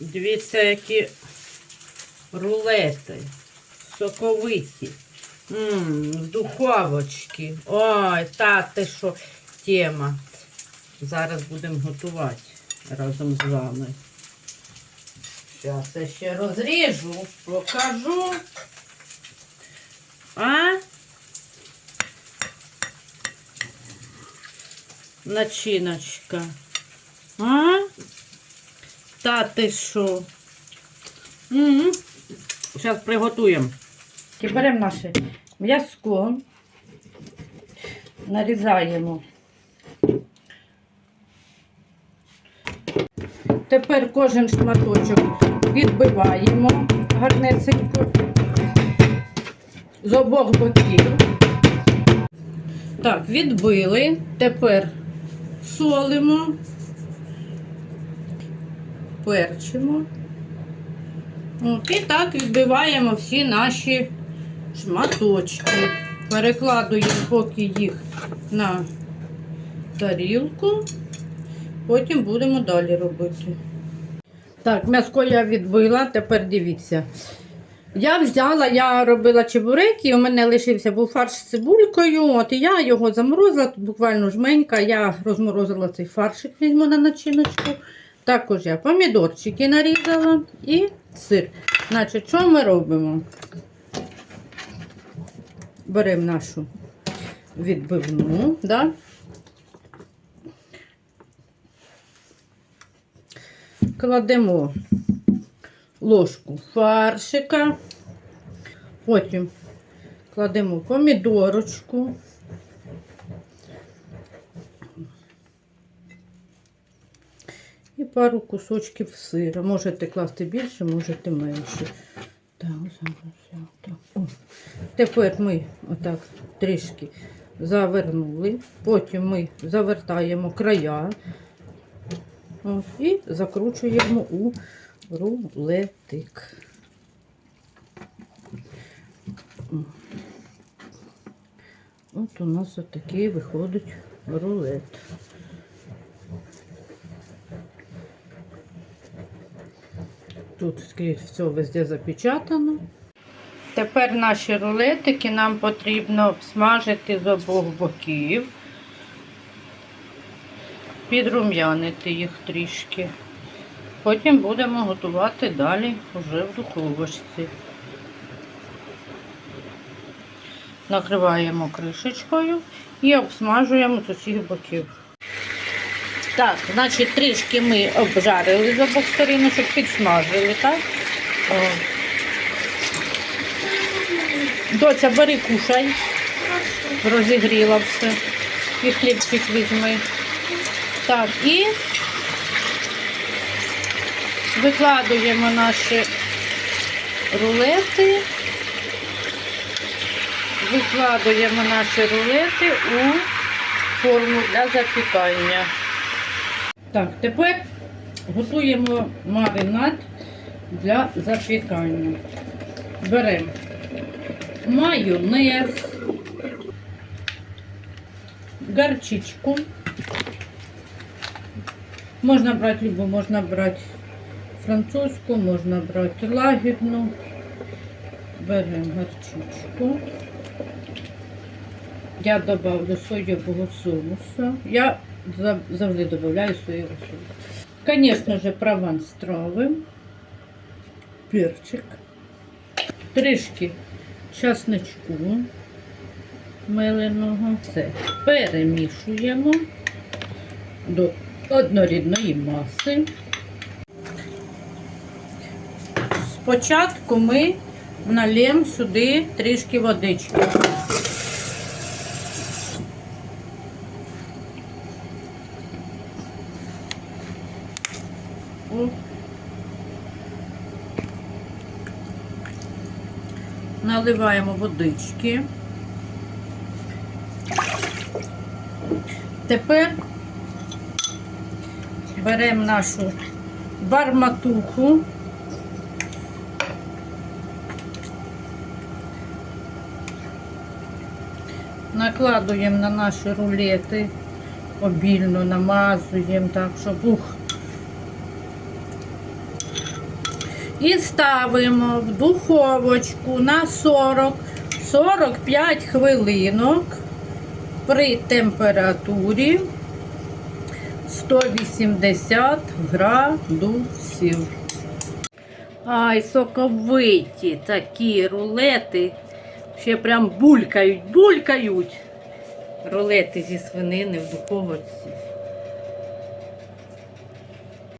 Дивіться, які рулети. Соковиті. Ммм, в духовочці. Ой, та ти що тема. Зараз будемо готувати разом з вами. Зараз я ще розріжу, покажу. А? Начиночка. А? Та ти що? Угу. Зараз приготуємо. Беремо наше м'язко, нарізаємо. Тепер кожен шматочок відбиваємо гарнесенько з обох боків. Так, відбили. Тепер солимо, перчимо. От, і так відбиваємо всі наші шматочки. Перекладуємо поки їх на тарілку. Потім будемо далі робити. Так, м'яско я відбила, тепер дивіться. Я взяла, я робила чебуреки, у мене лишився був фарш з цибулькою. От я його заморозила, тут буквально жменька. Я розморозила цей фаршик, візьму на начиночку. Також я помідорчики нарізала і сир. Значить, що ми робимо? Беремо нашу відбивну, да? кладемо ложку фаршика, потім кладемо помідорочку. Пару кусочків сира. Можете класти більше, можете менше. Так, зараз я. О. Тепер ми отак трішки завернули. Потім ми завертаємо края От, і закручуємо у рулетик. От у нас отакий виходить рулет. Тут скрізь все везде запечатано. Тепер наші рулетики нам потрібно обсмажити з обох боків, підрум'янити їх трішки. Потім будемо готувати далі вже в духовочці. Накриваємо кришечкою і обсмажуємо з усіх боків. Так, значить, трішки ми обжарили з обох сторін, щоб підсмажили, так? О. Доця, бери кушай. Розігріла все. І хлібчик візьми. Так, і викладуємо наші рулети. Викладуємо наші рулети у форму для запікання. Так, тепер готуємо маринад для запікання. Беремо майонез, горчичку. Можна брати любу, можна брати французьку, можна брати лагідну. Беремо горчичку. Я добавлю соєвого соусу. Я завжди додаю соєвого соусу. Звісно ж, прованс трави, перчик, трішки часничку меленого. Це перемішуємо до однорідної маси. Спочатку ми налємо сюди трішки водички. Наливаємо водички. Тепер беремо нашу барматуху. Накладуємо на наші рулети, обільно намазуємо так, щоб ух, І ставимо в духовочку на 40-45 хвилинок при температурі 180 градусів. Ай, соковиті такі рулети. Ще прям булькають, булькають. Рулети зі свинини в духовці.